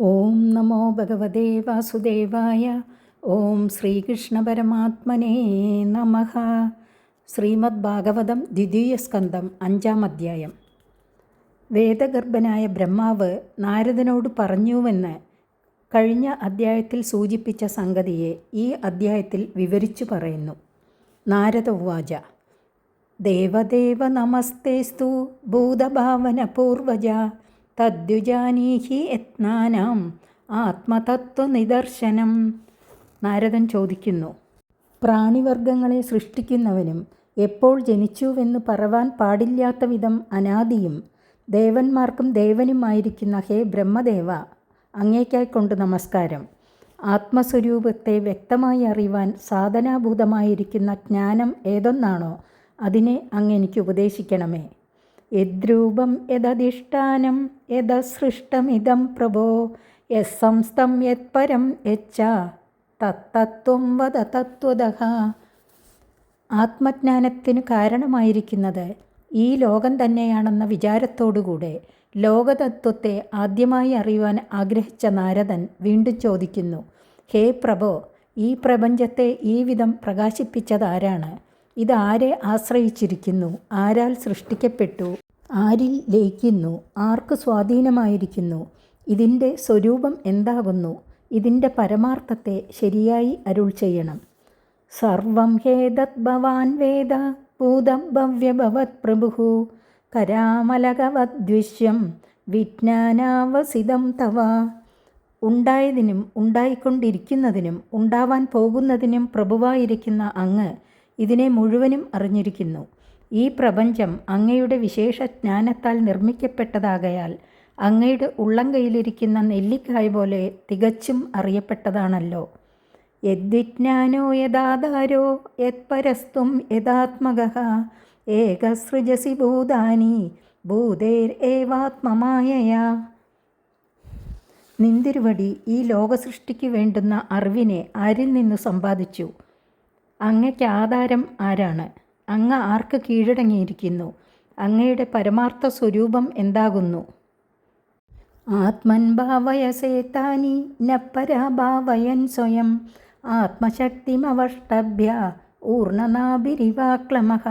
ഓം നമോ ഭഗവതേ വാസുദേവായ ഓം ശ്രീകൃഷ്ണ പരമാത്മനേ നമ. ശ്രീമദ് ഭാഗവതം ദ്വിതീയ സ്കന്ധം അഞ്ചാം അധ്യായം. വേദഗർഭനായ ബ്രഹ്മാവ് നാരദനോട് പറഞ്ഞുവെന്ന് കഴിഞ്ഞ അധ്യായത്തിൽ സൂചിപ്പിച്ച സംഗതിയെ ഈ അധ്യായത്തിൽ വിവരിച്ചു പറയുന്നു. നാരദ ഉവാച ദേവദേവ നമസ്തേസ്തു ഭൂതഭാവന പൂർവജ തദ്യുജാനീഹി യത്നാനാം ആത്മതത്വനിദർശനം. നാരദൻ ചോദിക്കുന്നു പ്രാണിവർഗങ്ങളെ സൃഷ്ടിക്കുന്നവനും എപ്പോൾ ജനിച്ചുവെന്ന് പറവാൻ പാടില്ലാത്ത വിധം അനാദിയും ദേവന്മാർക്കും ദേവനുമായിരിക്കുന്ന ഹേ ബ്രഹ്മദേവ അങ്ങേക്കായിക്കൊണ്ട് നമസ്കാരം. ആത്മസ്വരൂപത്തെ വ്യക്തമായി അറിയുവാൻ സാധനാഭൂതമായിരിക്കുന്ന ജ്ഞാനം ഏതൊന്നാണോ അതിനെ അങ്ങ് എനിക്ക് ഉപദേശിക്കണമേ. യദ്രൂപം യദധിഷ്ഠാനം യദസൃഷ്ടമിതം പ്രഭോ യസ്സംസ്ഥം യത്പരം യച്ച തത്തത്വം വത തത്വത ആത്മജ്ഞാനത്തിന് കാരണമായിരിക്കുന്നത് ഈ ലോകം തന്നെയാണെന്ന വിചാരത്തോടുകൂടെ ലോകതത്വത്തെ ആദ്യമായി അറിയുവാൻ ആഗ്രഹിച്ച നാരദൻ വീണ്ടും ചോദിക്കുന്നു ഹേ പ്രഭോ ഈ പ്രപഞ്ചത്തെ ഈ വിധം പ്രകാശിപ്പിച്ചതാരാണ് ഇതാരെ ആശ്രയിച്ചിരിക്കുന്നു? ആരാൽ സൃഷ്ടിക്കപ്പെട്ടു? ആരിൽ ലയിക്കുന്നു? ആർക്ക് സ്വാധീനമായിരിക്കുന്നു? ഇതിന്റെ സ്വരൂപം എന്താകുന്നു? ഇതിന്റെ പരമാർത്ഥത്തെ ശരിയായി അരുൾ ചെയ്യണം. സർവം ഹേതത് ഭവാൻ വേദ ഭൂതം ഭവ്യഭവത് പ്രഭു കരാമലകവദ്വിശ്യം വിജ്ഞാനാവസിതം തവ. ഉണ്ടായതിനും ഉണ്ടായിക്കൊണ്ടിരിക്കുന്നതിനും ഉണ്ടാവാൻ പോകുന്നതിനും പ്രഭുവായിരിക്കുന്ന അങ്ങ് ഇതിനെ മുഴുവനും അറിഞ്ഞിരിക്കുന്നു. ഈ പ്രപഞ്ചം അങ്ങയുടെ വിശേഷ ജ്ഞാനത്താൽ നിർമ്മിക്കപ്പെട്ടതാകയാൽ അങ്ങയുടെ ഉള്ളംകൈയിലിരിക്കുന്ന നെല്ലിക്കായ പോലെ തികച്ചും അറിയപ്പെട്ടതാണല്ലോ. യദ്വിജ്ഞാനോ യഥാധാരോ യത്പരസ്തും യഥാത്മക ഏകസൃജസി ഭൂതാനി ഭൂതേർ ഏവാത്മമായയാ. നിന്തിരുവടി ഈ ലോകസൃഷ്ടിക്ക് വേണ്ടുന്ന അറിവിനെ ആരിൽ നിന്നു സമ്പാദിച്ചു? അങ്ങയ്ക്ക് ആധാരം ആരാണ്? അങ്ങ ആർക്ക് കീഴടങ്ങിയിരിക്കുന്നു? അങ്ങയുടെ പരമാർത്ഥ സ്വരൂപം എന്താകുന്നു? ആത്മൻ ഭാവയസേതാനി നപ്പരാഭാവയൻ പരാഭാവയൻ സ്വയം. ആത്മശക്തിമവഷ്ടഭ്യ ഊർണനാഭിരിവാക്ലമഹ.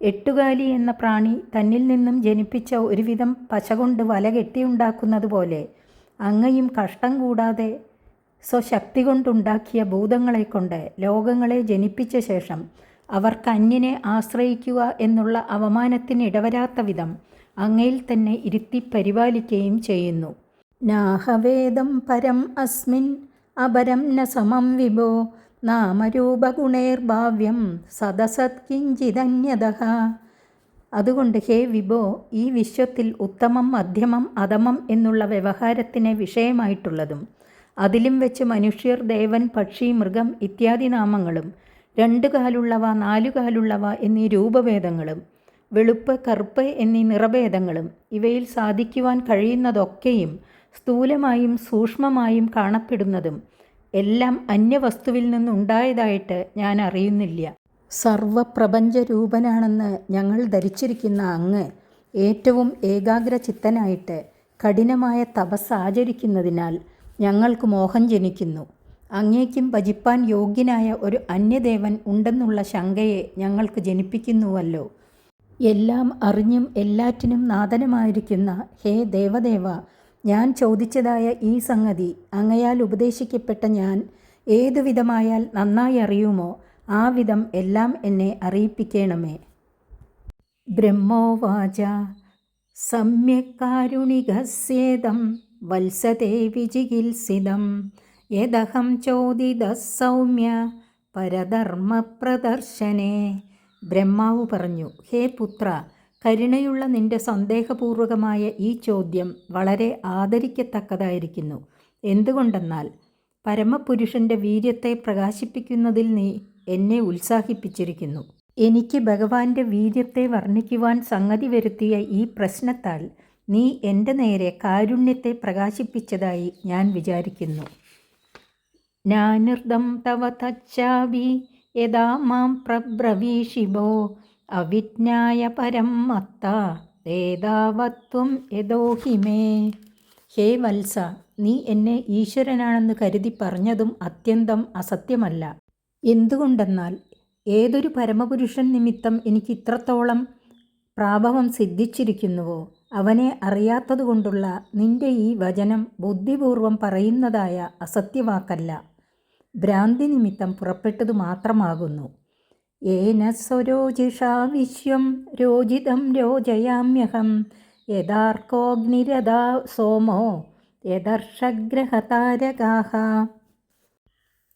എട്ടുകാലി എന്ന പ്രാണി തന്നിൽ നിന്നും ജനിപ്പിച്ച ഒരുവിധം പശ കൊണ്ട് വല കെട്ടിയുണ്ടാക്കുന്നത് പോലെ അങ്ങയും കഷ്ടം കൂടാതെ സ്വശക്തി കൊണ്ടുണ്ടാക്കിയ ഭൂതങ്ങളെ കൊണ്ട് ലോകങ്ങളെ ജനിപ്പിച്ച ശേഷം അവർക്ക് അന്യനെ ആശ്രയിക്കുക എന്നുള്ള അവമാനത്തിന് ഇടവരാത്ത വിധം അങ്ങയിൽ തന്നെ ഇരുത്തി പരിപാലിക്കുകയും ചെയ്യുന്നു. നാഹവേദം പരം അസ്മിൻ അപരം ന സമം വിഭോ നാമരൂപഗുണേർഭാവ്യം സദസത് കിഞ്ചിതന്യത അതുകൊണ്ട് ഹേ വിഭോ ഈ വിശ്വത്തിൽ ഉത്തമം മധ്യമം അധമം എന്നുള്ള വ്യവഹാരത്തിന് വിഷയമായിട്ടുള്ളതും അതിലും വെച്ച് മനുഷ്യർ ദേവൻ പക്ഷി മൃഗം ഇത്യാദി നാമങ്ങളും രണ്ടു കാലുള്ളവ നാലു കാലുള്ളവ എന്നീ രൂപഭേദങ്ങളും വെളുപ്പ് കറുപ്പ് എന്നീ നിറഭേദങ്ങളും ഇവയിൽ സാധിക്കുവാൻ കഴിയുന്നതൊക്കെയും സ്ഥൂലമായും സൂക്ഷ്മമായും കാണപ്പെടുന്നതും എല്ലാം അന്യവസ്തുവിൽ നിന്നുണ്ടായതായിട്ട് ഞാൻ അറിയുന്നില്ല. സർവപ്രപഞ്ചരൂപനാണെന്ന് ഞങ്ങൾ ധരിച്ചിരിക്കുന്ന അങ്ങ് ഏറ്റവും ഏകാഗ്രചിത്തനായിട്ട് കഠിനമായ തപസ് ആചരിക്കുന്നതിനാൽ ഞങ്ങൾക്ക് മോഹം ജനിക്കുന്നു. അങ്ങേക്കും ഭജിപ്പാൻ യോഗ്യനായ ഒരു അന്യദേവൻ ഉണ്ടെന്നുള്ള ശങ്കയെ ഞങ്ങൾക്ക് ജനിപ്പിക്കുന്നുവല്ലോ. എല്ലാം അറിഞ്ഞും എല്ലാറ്റിനും നാഥനമായിരിക്കുന്ന ഹേ ദേവദേവ ഞാൻ ചോദിച്ചതായ ഈ സംഗതി അങ്ങയാൽ ഉപദേശിക്കപ്പെട്ട ഞാൻ ഏതു വിധമായാൽ നന്നായി അറിയുമോ ആ വിധം എല്ലാം എന്നെ അറിയിപ്പിക്കണമേ. ബ്രഹ്മോവാച സമ്യക്കാരുണികസ്യേദം വത്സതേ വിചികിത്സിതം യദഹം ചോദിത സൗമ്യ പരധർമ്മപ്രദർശനേ ബ്രഹ്മാവ് പറഞ്ഞു ഹേ പുത്ര കരുണയുള്ള നിന്റെ സന്ദേഹപൂർവകമായ ഈ ചോദ്യം വളരെ ആദരിക്കത്തക്കതായിരിക്കുന്നു. എന്തുകൊണ്ടെന്നാൽ പരമപുരുഷന്റെ വീര്യത്തെ പ്രകാശിപ്പിക്കുന്നതിൽ നീ എന്നെ ഉത്സാഹിപ്പിച്ചിരിക്കുന്നു. എനിക്ക് ഭഗവാന്റെ വീര്യത്തെ വർണിക്കുവാൻ സംഗതി വരുത്തിയ ഈ പ്രശ്നത്താൽ നീ എന്റെ നേരെ കാരുണ്യത്തെ പ്രകാശിപ്പിച്ചതായി ഞാൻ വിചാരിക്കുന്നു. നാനിർദം തവ തച്ചാവി യഥാ മാം പ്രബ്രവീഷിബോ അവിജ്ഞായ പരം മത്ത ഏതാവത്വം യഥോഹിമേ ഹേ വത്സ നീ എന്നെ ഈശ്വരനാണെന്ന് കരുതി പറഞ്ഞതും അത്യന്തം അസത്യമല്ല. എന്തുകൊണ്ടെന്നാൽ ഏതൊരു പരമപുരുഷൻ നിമിത്തം എനിക്ക് ഇത്രത്തോളം പ്രാഭവം സിദ്ധിച്ചിരിക്കുന്നുവോ? അവനെ അറിയാത്തതുകൊണ്ടുള്ള നിന്റെ ഈ വചനം ബുദ്ധിപൂർവം പറയുന്നതായ അസത്യവാക്കല്ല. ഭ്രാന്തി നിമിത്തം പുറപ്പെട്ടതു മാത്രമാകുന്നു. ഏന സ്വരോജിഷാ വിശ്വം രോജിതം രോജയാമ്യഹം യഥാർക്കോഗ്നിരഥാ സോമോ യദർഷഗ്രഹതാരകാഹ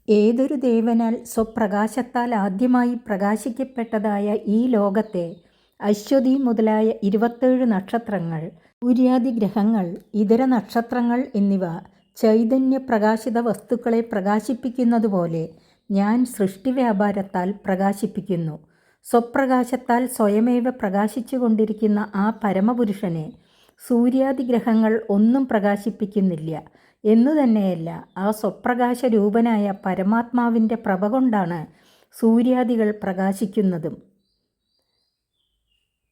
ഏതൊരു ദേവനാൽ സ്വപ്രകാശത്താൽ ആദ്യമായി പ്രകാശിക്കപ്പെട്ടതായ ഈ ലോകത്തെ അശ്വതി മുതലായ ഇരുപത്തേഴ് നക്ഷത്രങ്ങൾ സൂര്യാദി ഗ്രഹങ്ങൾ ഇതര നക്ഷത്രങ്ങൾ എന്നിവ ചൈതന്യ പ്രകാശിത വസ്തുക്കളെ പ്രകാശിപ്പിക്കുന്നതുപോലെ ഞാൻ സൃഷ്ടിവ്യാപാരത്താൽ പ്രകാശിപ്പിക്കുന്നു. സ്വപ്രകാശത്താൽ സ്വയമേവ പ്രകാശിച്ചു കൊണ്ടിരിക്കുന്ന ആ പരമപുരുഷനെ സൂര്യാദി ഗ്രഹങ്ങൾ ഒന്നും പ്രകാശിപ്പിക്കുന്നില്ല. എന്നു തന്നെയല്ല ആ സ്വപ്രകാശ രൂപനായ പരമാത്മാവിന്റെ പ്രഭ കൊണ്ടാണ് സൂര്യാദികൾ പ്രകാശിക്കുന്നതും.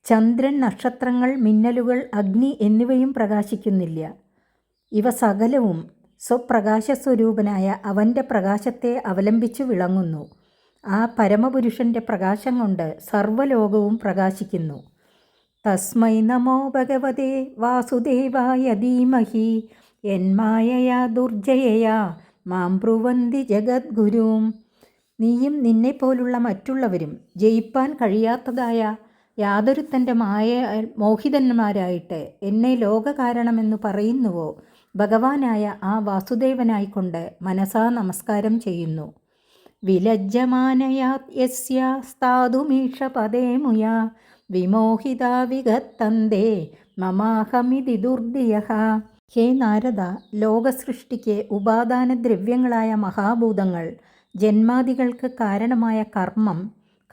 ചന്ദ്രൻ നക്ഷത്രങ്ങൾ മിന്നലുകൾ അഗ്നി എന്നിവയും പ്രകാശിക്കുന്നില്ല. ഇവ സകലവും സ്വപ്രകാശസ്വരൂപനായ അവന്റെ പ്രകാശത്തെ അവലംബിച്ചു വിളങ്ങുന്നു. ആ പരമപുരുഷന്റെ പ്രകാശം കൊണ്ട് സർവലോകവും പ്രകാശിക്കുന്നു. തസ്മൈ നമോ ഭഗവതേ വാസുദേവായ ധീമഹി എന്മായയാ ദുർജയയാ മാം ബ്രുവന്തി ജഗദ്ഗുരും. നീയും നിന്നെപ്പോലുള്ള മറ്റുള്ളവരും ജയിപ്പാൻ കഴിയാത്തതായ യാതൊരുത്തന്റെ മായ മോഹിതന്മാരായിട്ട് എന്നെ ലോകകാരണമെന്ന് പറയുന്നുവോ? ഭഗവാനായ ആ വാസുദേവനായിക്കൊണ്ട് മനസാ നമസ്കാരം ചെയ്യുന്നു. വിലജ്ജമാനയാ യസ്യ സ്ഥാതുമീഷ പദേ മുയാ. വിമോഹിത വിഗത്തന്തേ മമാഹമിതി ഹേ നാരദ ലോകസൃഷ്ടിക്ക് ഉപാദാന ദ്രവ്യങ്ങളായ മഹാഭൂതങ്ങൾ ജന്മാദികൾക്ക് കാരണമായ കർമ്മം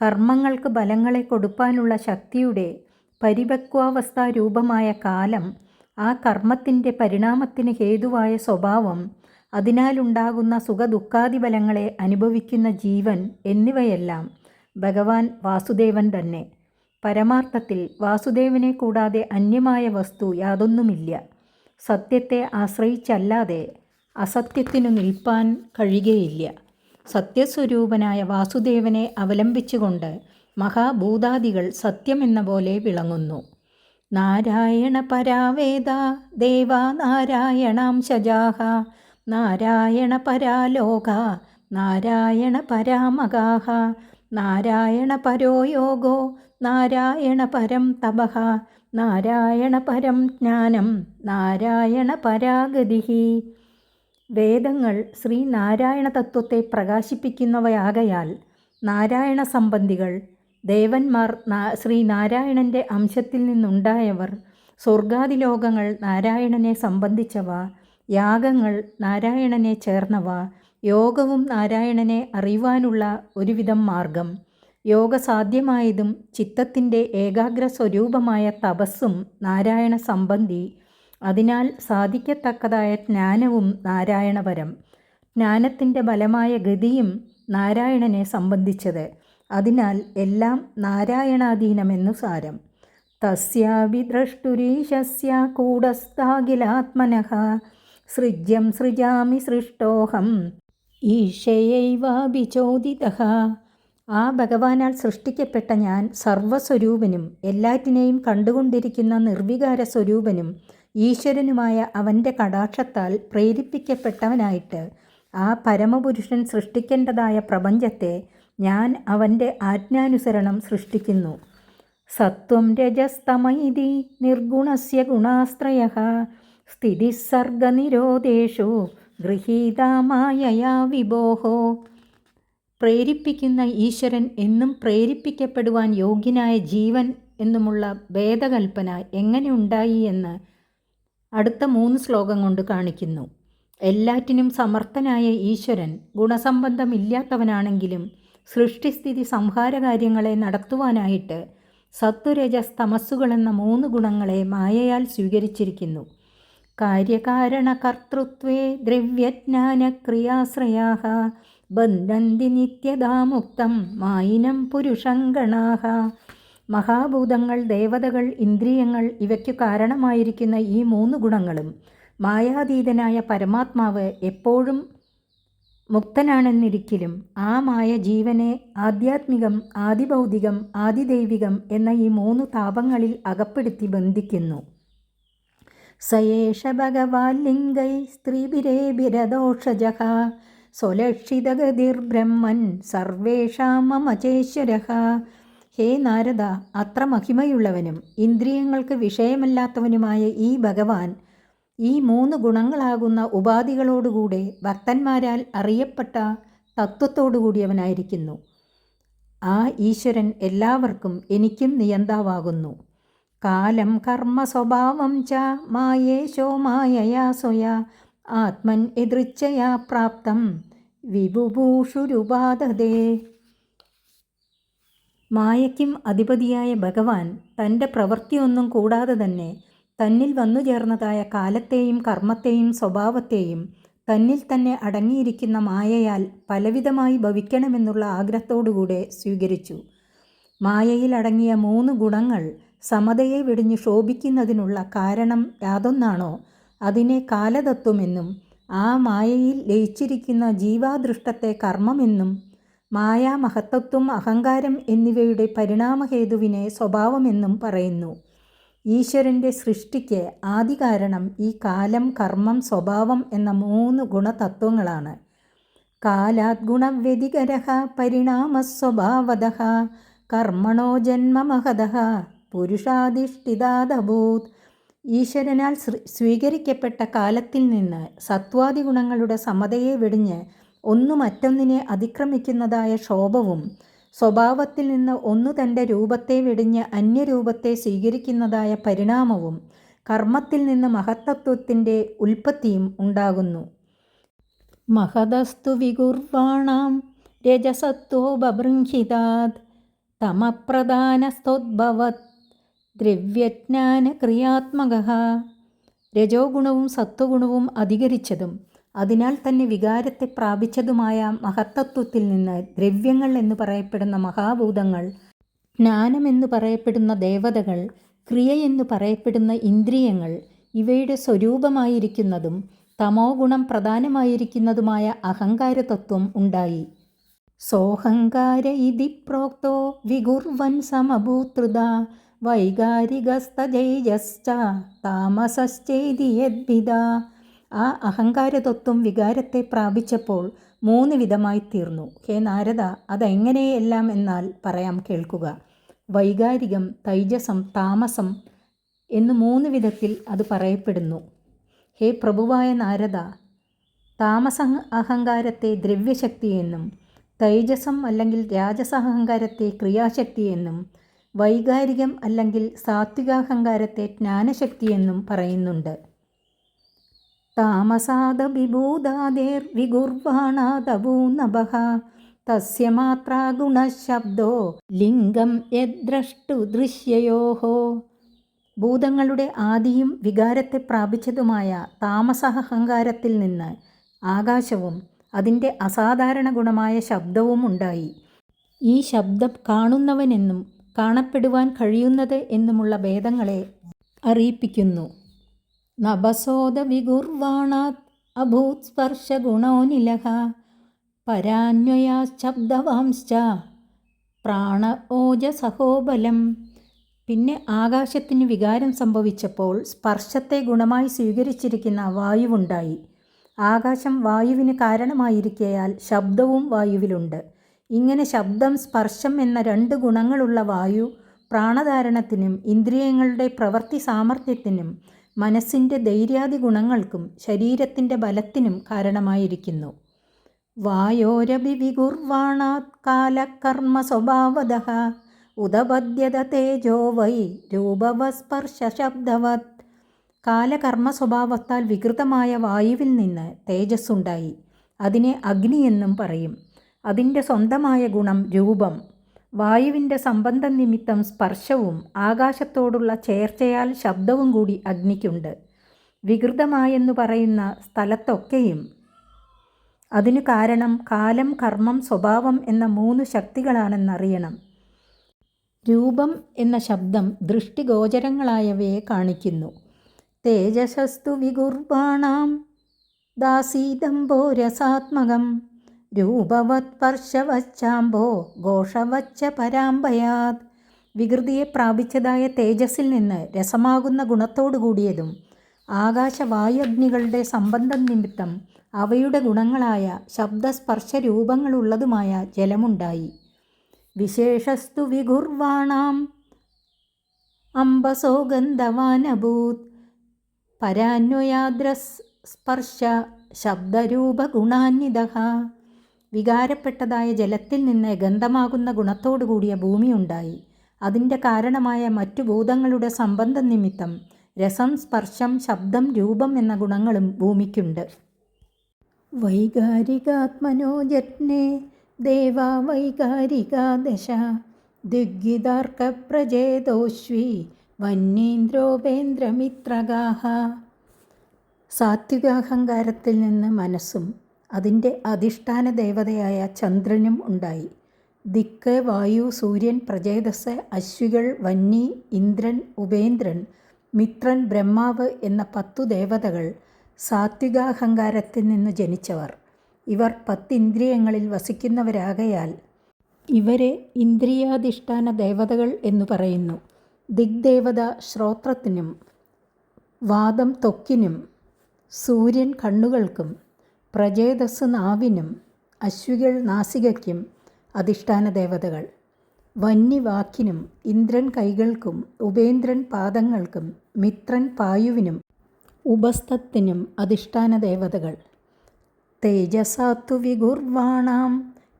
കർമ്മങ്ങൾക്ക് ബലങ്ങളെ കൊടുക്കാനുള്ള ശക്തിയുടെ പരിപക്വാവസ്ഥ രൂപമായ കാലം ആ കർമ്മത്തിന്റെ പരിണാമത്തിന് ഹേതുവായ സ്വഭാവം അതിനാലുണ്ടാകുന്ന സുഖദുഃഖാദി ബലങ്ങളെ അനുഭവിക്കുന്ന ജീവൻ എന്നിവയെല്ലാം ഭഗവാൻ വാസുദേവൻ തന്നെ. പരമാർത്ഥത്തിൽ വാസുദേവനെ കൂടാതെ അന്യമായ വസ്തു യാതൊന്നുമില്ല. സത്യത്തെ ആശ്രയിച്ചല്ലാതെ അസത്യത്തിനു നിൽപ്പാൻ കഴിയുകയില്ല. സത്യസ്വരൂപനായ വാസുദേവനെ അവലംബിച്ചുകൊണ്ട് മഹാഭൂതാദികൾ സത്യമെന്ന പോലെ വിളങ്ങുന്നു. നാരായണ പരാവേദ ദേവ നാരായണാംശജാഹ നാരായണ പരാലോക നാരായണ പരാമകാഹ നാരായണ പരോയോഗോ നാരായണ പരം തപഹ നാരായണ പരം ജ്ഞാനം നാരായണ പരാഗതി വേദങ്ങൾ ശ്രീനാരായണ തത്വത്തെ പ്രകാശിപ്പിക്കുന്നവയാകയാൽ നാരായണ സംബന്ധികൾ ദേവന്മാർ ശ്രീനാരായണന്റെ അംശത്തിൽ നിന്നുണ്ടായവർ സ്വർഗാദിലോകങ്ങൾ നാരായണനെ സംബന്ധിച്ചവ യാഗങ്ങൾ നാരായണനെ ചേർന്നവ യോഗവും നാരായണനെ അറിയുവാനുള്ള ഒരുവിധം മാർഗം. യോഗ സാധ്യമായതും ചിത്തത്തിന്റെ ഏകാഗ്ര സ്വരൂപമായ തപസ്സും നാരായണ സംബന്ധി അതിനാൽ സാധിക്കത്തക്കതായ ജ്ഞാനവും നാരായണപരം ജ്ഞാനത്തിന്റെ ബലമായ ഗതിയും നാരായണനെ സംബന്ധിച്ചത്. അതിനാൽ എല്ലാം നാരായണാധീനമെന്നു സാരം. തസ്യാവി ദ്രഷ്ടുരീശസ്യ കൂടസ്ഥാഖിലാത്മനഃ സൃജ്യം സൃജാമി സൃഷ്ടോഹം. ഈശയൈവാഭിചോദിത ആ ഭഗവാനാൽ സൃഷ്ടിക്കപ്പെട്ട ഞാൻ സർവസ്വരൂപനും എല്ലാറ്റിനെയും കണ്ടുകൊണ്ടിരിക്കുന്ന നിർവികാര സ്വരൂപനും ഈശ്വരനുമായ അവന്റെ കടാക്ഷത്താൽ പ്രേരിപ്പിക്കപ്പെട്ടവനായിട്ട് ആ പരമപുരുഷൻ സൃഷ്ടിക്കേണ്ടതായ പ്രപഞ്ചത്തെ ഞാൻ അവന്റെ ആജ്ഞാനുസരണം സൃഷ്ടിക്കുന്നു. സത്വം രജസ്തമൈതി നിർഗുണസ്യ സ്ഥിതി സ്ഥിതിസർഗനിരോധേഷു ഗൃഹീതമായയാ വിബോഹോ. പ്രേരിപ്പിക്കുന്ന ഈശ്വരൻ എന്നും പ്രേരിപ്പിക്കപ്പെടുവാൻ യോഗ്യനായ ജീവൻ എന്നുമുള്ള ഭേദകൽപ്പന എങ്ങനെ ഉണ്ടായി എന്ന് അടുത്ത മൂന്ന് ശ്ലോകം കൊണ്ട് കാണിക്കുന്നു. എല്ലാറ്റിനും സമർത്ഥനായ ഈശ്വരൻ ഗുണസംബന്ധമില്ലാത്തവനാണെങ്കിലും സൃഷ്ടിസ്ഥിതി സംഹാരകാര്യങ്ങളെ നടത്തുവാനായിട്ട് സത്വരജസ് തമസ്സുകളെന്ന മൂന്ന് ഗുണങ്ങളെ മായയാൽ സ്വീകരിച്ചിരിക്കുന്നു. കാര്യകാരണകർത്തൃത്വേ ദ്രവ്യജ്ഞാനക്രിയാശ്രയാ ബന്ധന്തി നിത്യതാമുക്തം മായിനം പുരുഷങ്കണാഹ. മഹാഭൂതങ്ങൾ ദേവതകൾ ഇന്ദ്രിയങ്ങൾ ഇവയ്ക്കു കാരണമായിരിക്കുന്ന ഈ മൂന്ന് ഗുണങ്ങളും മായാതീതനായ പരമാത്മാവ് എപ്പോഴും മുക്തനാണെന്നിരിക്കലും ആ മായ ജീവനെ ആധ്യാത്മികം ആദിഭൗതികം ആദിദൈവികം എന്ന ഈ മൂന്ന് താപങ്ങളിൽ അകപ്പെടുത്തി ബന്ധിക്കുന്നു. സയേഷ ഭഗവാൻ ലിംഗൈ സ്ത്രീബിരേബിരദോഷജഹ സ്വലക്ഷിതഗതിർബ്രഹ്മൻ സർവേഷാം മമചേശ്വരഃ ഹേ നാരദ അത്ര മഹിമയുള്ളവനും ഇന്ദ്രിയങ്ങൾക്ക് വിഷയമല്ലാത്തവനുമായ ഈ ഭഗവാൻ ഈ മൂന്ന് ഗുണങ്ങളാകുന്ന ഉപാധികളോടുകൂടെ ഭക്തന്മാരാൽ അറിയപ്പെട്ട തത്വത്തോടുകൂടിയവനായിരിക്കുന്നു. ആ ഈശ്വരൻ എല്ലാവർക്കും എനിക്കും നിയന്താവാകുന്നു. കാലം കർമ്മ സ്വഭാവം ച മായേശോ മായയാ സ്വയ ആത്മൻ എതൃച്ഛയാ പ്രാപ്തം വിഭുഭൂഷുരുപാധതേ മായയ്ക്കും അധിപതിയായ ഭഗവാൻ തന്റെ പ്രവൃത്തിയൊന്നും കൂടാതെ തന്നെ തന്നിൽ വന്നു ചേർന്നതായ കാലത്തെയും കർമ്മത്തെയും സ്വഭാവത്തെയും തന്നിൽ തന്നെ അടങ്ങിയിരിക്കുന്ന മായയാൽ പലവിധമായി ഭവിക്കണമെന്നുള്ള ആഗ്രഹത്തോടുകൂടെ സ്വീകരിച്ചു. മായയിൽ അടങ്ങിയ മൂന്ന് ഗുണങ്ങൾ സമതയെ വെടിഞ്ഞു ശോഭിക്കുന്നതിനുള്ള കാരണം യാതൊന്നാണോ? അതിനെ കാലതത്വമെന്നും ആ മായയിൽ ലയിച്ചിരിക്കുന്ന ജീവാദൃഷ്ടത്തെ കർമ്മമെന്നും മായാമഹത്തത്വം അഹങ്കാരം എന്നിവയുടെ പരിണാമഹേതുവിനെ സ്വഭാവമെന്നും പറയുന്നു. ഈശ്വരന്റെ സൃഷ്ടിക്ക് ആദികാരണം ഈ കാലം കർമ്മം സ്വഭാവം എന്ന മൂന്ന് ഗുണതത്വങ്ങളാണ്. കാലാത് ഗുണവ്യതികര പരിണാമസ്വഭാവത കർമ്മണോ ജന്മമഹത പുരുഷാധിഷ്ഠിതാദഭൂത്. ഈശ്വരനാൽ സ്വീകരിക്കപ്പെട്ട കാലത്തിൽ നിന്ന് സത്വാദി ഗുണങ്ങളുടെ സമതയെ വെടിഞ്ഞ് ഒന്നു മറ്റൊന്നിനെ അതിക്രമിക്കുന്നതായ ക്ഷോഭവും സ്വഭാവത്തിൽ നിന്ന് ഒന്നു തന്റെ രൂപത്തെ വെടിഞ്ഞ് അന്യരൂപത്തെ സ്വീകരിക്കുന്നതായ പരിണാമവും കർമ്മത്തിൽ നിന്ന് മഹത്തത്വത്തിന്റെ ഉൽപ്പത്തിയും ഉണ്ടാകുന്നു. മഹതസ്തു വികുർവാണാം രജസത്വോ ബഭൃംഹിതാത് തമപ്രധാനസ്തോദ്ഭവത് ദ്രവ്യജ്ഞാന ക്രിയാത്മക രജോഗുണവും സത്വഗുണവും അധികരിച്ചതും അതിനാൽ തന്നെ വികാരത്തെ പ്രാപിച്ചതുമായ മഹത്തത്വത്തിൽ നിന്ന് ദ്രവ്യങ്ങൾ എന്ന് പറയപ്പെടുന്ന മഹാഭൂതങ്ങൾ ജ്ഞാനമെന്ന് പറയപ്പെടുന്ന ദേവതകൾ ക്രിയ എന്ന് പറയപ്പെടുന്ന ഇന്ദ്രിയങ്ങൾ ഇവയുടെ സ്വരൂപമായിരിക്കുന്നതും തമോ ഗുണം പ്രധാനമായിരിക്കുന്നതുമായ അഹങ്കാരതത്വം ഉണ്ടായി. സോഹങ്കാര ഇതി പ്രോക്തോ വിഗുർവൻ സമഭൂതൃത വൈകാരികസ്തജൈജശ്ച താമസശ്ചേതി ആ അഹങ്കാരതത്വം വികാരത്തെ പ്രാപിച്ചപ്പോൾ മൂന്ന് വിധമായി തീർന്നു. ഹേ നാരദ അതെങ്ങനെയെല്ലാം എന്നാൽ പറയാം കേൾക്കുക. വൈകാരികം തൈജസം താമസം എന്ന് മൂന്ന് വിധത്തിൽ അത് പറയപ്പെടുന്നു. ഹേ പ്രഭുവായ നാരദ താമസ അഹങ്കാരത്തെ ദ്രവ്യശക്തിയെന്നും തൈജസം അല്ലെങ്കിൽ രാജസഹങ്കാരത്തെ ക്രിയാശക്തി എന്നും വൈകാരികം അല്ലെങ്കിൽ സാത്വികാഹങ്കാരത്തെ ജ്ഞാനശക്തി എന്നും പറയുന്നുണ്ട്. താമസാദവിഭൂതാദേർവിഗുർവാണാദവൂനഭഃ തസ്യ മാത്രാ ഗുണശബ്ദോ ലിംഗം യദ്രഷ്ടു ദൃശ്യയോഹോ ഭൂതങ്ങളുടെ ആദിയും വികാരത്തെ പ്രാപിച്ചതുമായ താമസഹങ്കാരത്തിൽ നിന്ന് ആകാശവും അതിന്റെ അസാധാരണ ഗുണമായ ശബ്ദവും ഉണ്ടായി. ഈ ശബ്ദം കാണുന്നവനെന്നും കാണപ്പെടുവാൻ കഴിയുന്നത് എന്നുമുള്ള ഭേദങ്ങളെ അറിയിപ്പിക്കുന്നു. നഭസോദ വിഗുർവാണാത് അഭൂത് സ്പർശഗുണോനിലഹ പരാന്വയാശബ്ദവാംശ്ച പ്രാണ ഓജസഹോബലം. പിന്നെ ആകാശത്തിന് വികാരം സംഭവിച്ചപ്പോൾ സ്പർശത്തെ ഗുണമായി സ്വീകരിച്ചിരിക്കുന്ന വായുവുണ്ടായി. ആകാശം വായുവിന് കാരണമായിരിക്കയാൽ ശബ്ദവും വായുവിലുണ്ട്. ഇങ്ങനെ ശബ്ദം സ്പർശം എന്ന രണ്ട് ഗുണങ്ങളുള്ള വായു പ്രാണധാരണത്തിനും ഇന്ദ്രിയങ്ങളുടെ പ്രവൃത്തി സാമർഥ്യത്തിനും മനസ്സിന്റെ ധൈര്യാദി ഗുണങ്ങൾക്കും ശരീരത്തിന്റെ ബലത്തിനും കാരണമായിരിക്കുന്നു. വായോരഭി വിഗുർവാണാത് കാലകർമ്മ സ്വഭാവത ഉദപദ്യത തേജോ വൈ രൂപവസ്പർശ ശബ്ദവത് കാലകർമ്മ സ്വഭാവത്താൽ വികൃതമായ വായുവിൽ നിന്ന് തേജസ്സുണ്ടായി. അതിനെ അഗ്നി എന്നും പറയും. അതിന്റെ സ്വന്തമായ ഗുണം രൂപം വായുവിന്റെ സംബന്ധ നിമിത്തം സ്പർശവും ആകാശത്തോടുള്ള ചേർച്ചയാൽ ശബ്ദവും കൂടി അഗ്നിക്കുണ്ട്. വികൃതമായെന്നു പറയുന്ന സ്ഥലത്തൊക്കെയും അതിനു കാരണം കാലം കർമ്മം സ്വഭാവം എന്ന മൂന്ന് ശക്തികളാണെന്നറിയണം. രൂപം എന്ന ശബ്ദം ദൃഷ്ടിഗോചരങ്ങളായവയെ കാണിക്കുന്നു. തേജസസ്തു വികുർബാണാം ദാസീദംബോരസാത്മകം രൂപവത്പർശവച്ചാമ്പോ ഘോഷവച്ച പരാമ്പയാത് വികൃതിയെ പ്രാപിച്ചതായ തേജസ്സിൽ നിന്ന് രസമാകുന്ന ഗുണത്തോടു കൂടിയതും ആകാശവായുഗ്നികളുടെ സംബന്ധം നിമിത്തം അവയുടെ ഗുണങ്ങളായ ശബ്ദസ്പർശ രൂപങ്ങളുള്ളതുമായ ജലമുണ്ടായി. വിശേഷസ്തു വിഘുർവാണാം അംബസോ ഗന്ധവാനഭൂത് പരാന്വയാദ്രസ്പർശ ശബ്ദരൂപഗുണാന്വിത. വികാരപ്പെട്ടതായ ജലത്തിൽ നിന്ന് ഗന്ധമാകുന്ന ഗുണത്തോടു കൂടിയ ഭൂമിയുണ്ടായി. അതിന്റെ കാരണമായ മറ്റു ഭൂതങ്ങളുടെ സംബന്ധം നിമിത്തം രസം സ്പർശം ശബ്ദം രൂപം എന്ന ഗുണങ്ങളും ഭൂമിക്കുണ്ട്. വൈകാരികാത്മനോ ജറ്റ്നേ ദേവാ വൈകാരികാ ദശ. ദിഗ്ഗിതാർക്കപ്രജേതോശ്വി വന്യേന്ദ്രോപേന്ദ്രമിത്രഗാഹ സാത്വികാഹങ്കാരത്തിൽ നിന്ന് മനസ്സും അതിന്റെ അധിഷ്ഠാന ദേവതയായ ചന്ദ്രനും ഉണ്ടായി. ദിക്ക് വായു സൂര്യൻ പ്രജേതസ് അശ്വികൾ വന്നി ഇന്ദ്രൻ ഉപേന്ദ്രൻ മിത്രൻ ബ്രഹ്മാവ് എന്ന പത്തു ദേവതകൾ സാത്വികാഹങ്കാരത്തിൽ നിന്ന് ജനിച്ചവർ. ഇവർ പത്തിന്ദ്രിയങ്ങളിൽ വസിക്കുന്നവരാകയാൽ ഇവരെ ഇന്ദ്രിയാധിഷ്ഠാന ദേവതകൾ എന്നു പറയുന്നു. ദിഗ്ദേവത ശ്രോത്രത്തിനും വാദം തൊക്കിനും സൂര്യൻ കണ്ണുകൾക്കും പ്രജേതസ് നാവിനും അശ്വികൾ നാസികയ്ക്കും അധിഷ്ഠാന ദേവതകൾ വന്നി വാക്കിനും ഇന്ദ്രൻ കൈകൾക്കും ഉപേന്ദ്രൻ പാദങ്ങൾക്കും മിത്രൻ പായുവിനും ഉപസ്ഥത്തിനും അധിഷ്ഠാന ദേവതകൾ തേജസാത്തു വിഗുർവാണാം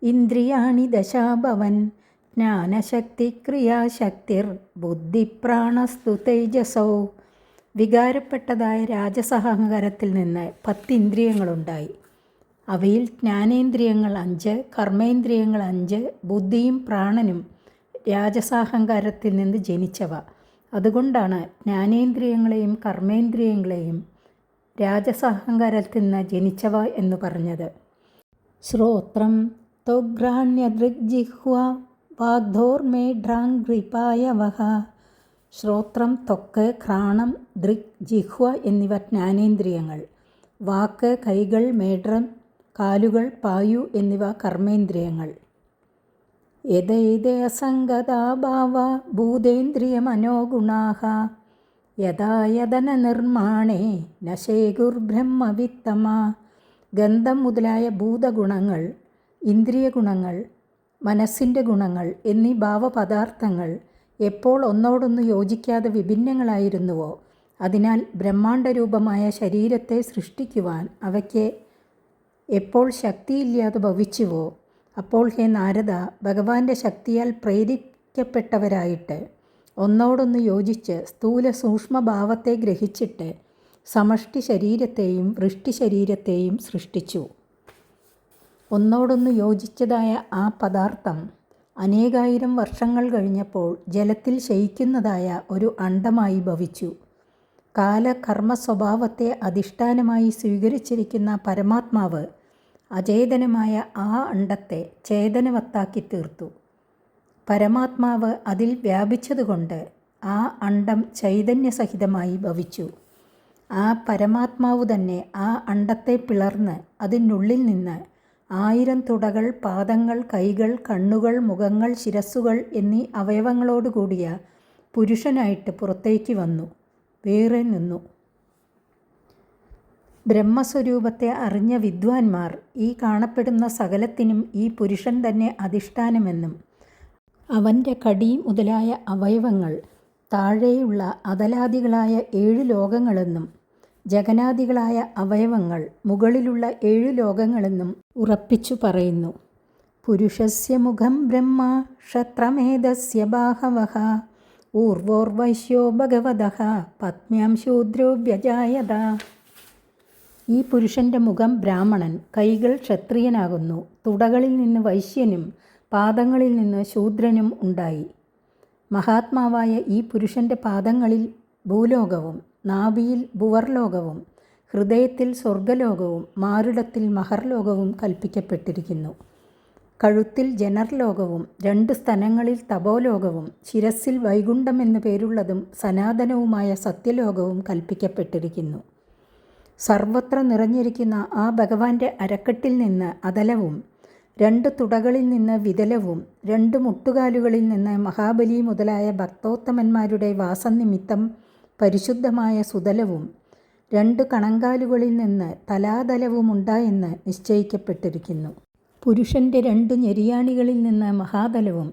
ഇന്ദ്രിയാണി ദശാഭവൻ. ജ്ഞാനശക്തി ക്രിയാശക്തിർ ബുദ്ധിപ്രാണസ്തു തേജസോ. വികാരപ്പെട്ടതായ രാജസഹങ്കാരത്തിൽ നിന്ന് പത്ത് ഇന്ദ്രിയങ്ങളുണ്ടായി അവയിൽ ജ്ഞാനേന്ദ്രിയങ്ങൾ അഞ്ച് കർമ്മേന്ദ്രിയങ്ങൾ അഞ്ച് ബുദ്ധിയും പ്രാണനും രാജസാഹങ്കാരത്തിൽ നിന്ന് ജനിച്ചവ. അതുകൊണ്ടാണ് ജ്ഞാനേന്ദ്രിയങ്ങളെയും കർമ്മേന്ദ്രിയങ്ങളെയും രാജസാഹങ്കാരത്തിൽ നിന്ന് ജനിച്ചവ എന്ന് പറഞ്ഞത്. ശ്രോത്രം ത്വഗ്രാണ്യദൃഗ്ജിഹ്വ വാഗ്ധോർമേഢ്രാംഗ്രിപായവഹ ശ്രോത്രം ത്വക്ക് ഘ്രാണം ദൃഗ് ജിഹ്വ എന്നിവ ജ്ഞാനേന്ദ്രിയങ്ങൾ. വാക്ക് കൈകൾ മേഡ്രം കാലുകൾ പായു എന്നിവ കർമ്മേന്ദ്രിയങ്ങൾ. യഥൈതയസംഗതാഭാവ ഭൂതേന്ദ്രിയമനോഗുണാഹ. യഥായതന നിർമ്മാണേ നശേകുർബ്രഹ്മവിത്തമ ഗന്ധം മുതലായ ഭൂതഗുണങ്ങൾ ഇന്ദ്രിയ ഗുണങ്ങൾ മനസ്സിന്റെ ഗുണങ്ങൾ എന്നീ ഭാവപദാർത്ഥങ്ങൾ എപ്പോൾ ഒന്നോടൊന്ന് യോജിക്കാതെ വിഭിന്നങ്ങളായിരുന്നുവോ? അതിനാൽ ബ്രഹ്മാണ്ഡരൂപമായ ശരീരത്തെ സൃഷ്ടിക്കുവാൻ അവയ്ക്ക് എപ്പോൾ ശക്തിയില്ലാതെ ഭവിച്ചുവോ അപ്പോൾ ഹേ നാരദ ഭഗവാന്റെ ശക്തിയാൽ പ്രേരിക്കപ്പെട്ടവരായിട്ട് ഒന്നോടൊന്ന് യോജിച്ച് സ്ഥൂല സൂക്ഷ്മഭാവത്തെ ഗ്രഹിച്ചിട്ട് സമഷ്ടി ശരീരത്തെയും വൃഷ്ടി ശരീരത്തെയും സൃഷ്ടിച്ചു. ഒന്നോടൊന്ന് യോജിച്ചതായ ആ പദാർത്ഥം അനേകായിരം വർഷങ്ങൾ കഴിഞ്ഞപ്പോൾ ജലത്തിൽ ശയിക്കുന്നതായ ഒരു അണ്ടമായി ഭവിച്ചു. കാലകർമ്മ സ്വഭാവത്തെ അധിഷ്ഠാനമായി സ്വീകരിച്ചിരിക്കുന്ന പരമാത്മാവ് അചേതനമായ ആ അണ്ടത്തെ ചേതനവത്താക്കി തീർത്തു. പരമാത്മാവ് അതിൽ വ്യാപിച്ചതുകൊണ്ട് ആ അണ്ടം ചൈതന്യസഹിതമായി ഭവിച്ചു. ആ പരമാത്മാവ് തന്നെ ആ അണ്ടത്തെ പിളർന്ന് അതിനുള്ളിൽ നിന്ന് ആയിരം തുടകൾ പാദങ്ങൾ കൈകൾ കണ്ണുകൾ മുഖങ്ങൾ ശിരസ്സുകൾ എന്നീ അവയവങ്ങളോടുകൂടിയ പുരുഷനായിട്ട് പുറത്തേക്ക് വന്നു. വേറെ നിന്നു. ബ്രഹ്മസ്വരൂപത്തെ അറിഞ്ഞ വിദ്വാൻമാർ ഈ കാണപ്പെടുന്ന സകലത്തിനും ഈ പുരുഷൻ തന്നെ അധിഷ്ഠാനമെന്നും അവന്റെ കടി മുതലായ അവയവങ്ങൾ താഴെയുള്ള അതലാദികളായ ഏഴ് ലോകങ്ങളെന്നും ജഗനാദികളായ അവയവങ്ങൾ മുകളിലുള്ള ഏഴു ലോകങ്ങളെന്നും ഉറപ്പിച്ചു പറയുന്നു. പുരുഷസ്യ മുഖം ബ്രഹ്മ ക്ഷത്രമേധസ്യ ബാഹവഹ. ഊർവോർവൈശ്യോ ഭഗവത പത്മ്യം ശൂദ്രോ വ്യജായത. ഈ പുരുഷന്റെ മുഖം ബ്രാഹ്മണൻ കൈകൾ ക്ഷത്രിയനാകുന്നു. തുടകളിൽ നിന്ന് വൈശ്യനും പാദങ്ങളിൽ നിന്ന് ശൂദ്രനും ഉണ്ടായി. മഹാത്മാവായ ഈ പുരുഷന്റെ പാദങ്ങളിൽ ഭൂലോകവും നാഭിയിൽ ഭുവർലോകവും ഹൃദയത്തിൽ സ്വർഗലോകവും മാറിടത്തിൽ മഹർലോകവും കൽപ്പിക്കപ്പെട്ടിരിക്കുന്നു. കഴുത്തിൽ ജനർലോകവും രണ്ട് സ്ഥലങ്ങളിൽ തപോലോകവും ശിരസിൽ വൈകുണ്ഠം എന്നു പേരുള്ളതും സനാതനവുമായ സത്യലോകവും കൽപ്പിക്കപ്പെട്ടിരിക്കുന്നു. സർവത്ര നിറഞ്ഞിരിക്കുന്ന ആ ഭഗവാന്റെ അരക്കെട്ടിൽ നിന്ന് അതലവും രണ്ട് തുടകളിൽ നിന്ന് വിതലവും രണ്ട് മുട്ടുകാലുകളിൽ നിന്ന് മഹാബലി മുതലായ ഭക്തോത്തമന്മാരുടെ വാസനിമിത്തം പരിശുദ്ധമായ സുതലവും രണ്ട് കണങ്കാലുകളിൽ നിന്ന് തലാതലവുമുണ്ടായെന്ന് നിശ്ചയിക്കപ്പെട്ടിരിക്കുന്നു. പുരുഷന്റെ രണ്ടു ഞെരിയാണികളിൽ നിന്ന് മഹാതലവും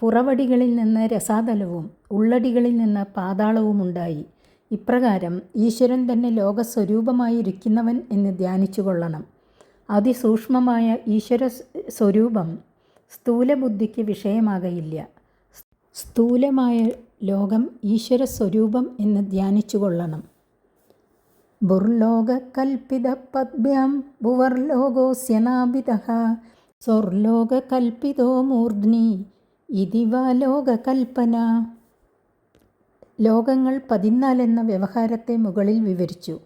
പുറവടികളിൽ നിന്ന് രസാതലവും ഉള്ളടികളിൽ നിന്ന് പാതാളവുമുണ്ടായി. ഇപ്രകാരം ഈശ്വരൻ തന്നെ ലോകസ്വരൂപമായിരിക്കുന്നവൻ എന്ന് ധ്യാനിച്ചു കൊള്ളണം അതിസൂക്ഷ്മമായ ഈശ്വര സ്വരൂപം സ്ഥൂലബുദ്ധിക്ക് വിഷയമാകയില്ല. സ്ഥൂലമായ ലോകം ഈശ്വര സ്വരൂപം എന്ന് ധ്യാനിച്ചു കൊള്ളണം ബുർലോകൽപ്പിതപദ്ഭ്യാം ഭുവർലോകോസ്യനാഭിതഃ സ്വർലോകൽപ്പിതോ മൂർധ്നി ഇതിവ ലോകകൽപ്പന ലോകങ്ങൾ പതിനാല് എന്ന വ്യവഹാരത്തെ മുകളിൽ വിവരിച്ചു.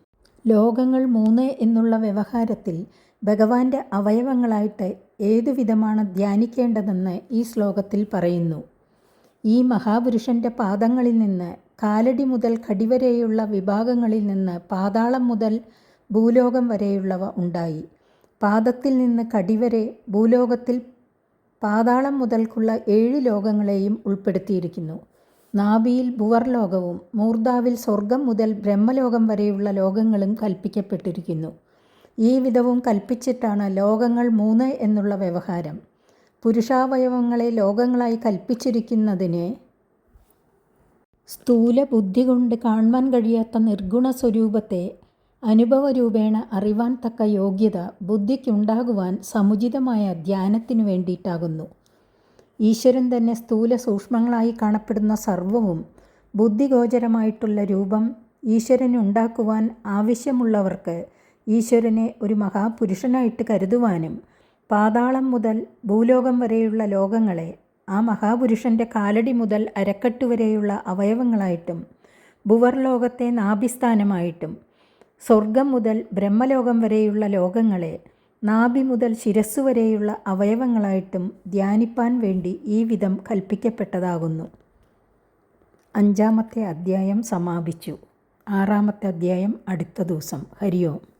ലോകങ്ങൾ മൂന്ന് എന്നുള്ള വ്യവഹാരത്തിൽ ഭഗവാന്റെ അവയവങ്ങളായിട്ട് ഏതുവിധമാണ് ധ്യാനിക്കേണ്ടതെന്ന് ഈ ശ്ലോകത്തിൽ പറയുന്നു. ഈ മഹാപുരുഷന്റെ പാദങ്ങളിൽ നിന്ന് കാലടി മുതൽ കടിവരെയുള്ള വിഭാഗങ്ങളിൽ നിന്ന് പാതാളം മുതൽ ഭൂലോകം വരെയുള്ളവ ഉണ്ടായി. പാദത്തിൽ നിന്ന് കടിവരെ ഭൂലോകത്തിൽ പാതാളം മുതൽക്കുള്ള ഏഴ് ലോകങ്ങളെയും ഉൾപ്പെടുത്തിയിരിക്കുന്നു. നാഭിയിൽ ഭുവർലോകവും മൂർദാവിൽ സ്വർഗം മുതൽ ബ്രഹ്മലോകം വരെയുള്ള ലോകങ്ങളും കൽപ്പിക്കപ്പെട്ടിരിക്കുന്നു. ഈ വിധവും കൽപ്പിച്ചിട്ടാണ് ലോകങ്ങൾ മൂന്ന് എന്നുള്ള വ്യവഹാരം. പുരുഷാവയവങ്ങളെ ലോകങ്ങളായി കൽപ്പിച്ചിരിക്കുന്നതിന് സ്ഥൂല ബുദ്ധി കൊണ്ട് കാണുവാൻ കഴിയാത്ത നിർഗുണ സ്വരൂപത്തെ അനുഭവരൂപേണ അറിവാൻ തക്ക യോഗ്യത ബുദ്ധിക്കുണ്ടാകുവാൻ സമുചിതമായ ധ്യാനത്തിനു വേണ്ടിയിട്ടാകുന്നു. ഈശ്വരൻ തന്നെ സ്ഥൂല സൂക്ഷ്മങ്ങളായി കാണപ്പെടുന്ന സർവവും ബുദ്ധിഗോചരമായിട്ടുള്ള രൂപം ഈശ്വരനുണ്ടാക്കുവാൻ ആവശ്യമുള്ളവർക്ക് ഈശ്വരനെ ഒരു മഹാപുരുഷനായിട്ട് കരുതുവാനും പാതാളം മുതൽ ഭൂലോകം വരെയുള്ള ലോകങ്ങളെ ആ മഹാപുരുഷന്റെ കാലടി മുതൽ അരക്കെട്ട് വരെയുള്ള അവയവങ്ങളായിട്ടും ഭുവർലോകത്തെ നാഭിസ്ഥാനമായിട്ടും സ്വർഗം മുതൽ ബ്രഹ്മലോകം വരെയുള്ള ലോകങ്ങളെ നാഭി മുതൽ ശിരസ്സു വരെയുള്ള അവയവങ്ങളായിട്ടും ധ്യാനിപ്പാൻ വേണ്ടി ഈ വിധം കൽപ്പിക്കപ്പെട്ടതാകുന്നു. അഞ്ചാമത്തെ അധ്യായം സമാപിച്ചു. ആറാമത്തെ അധ്യായം അടുത്ത ദിവസം. ഹരിയോം.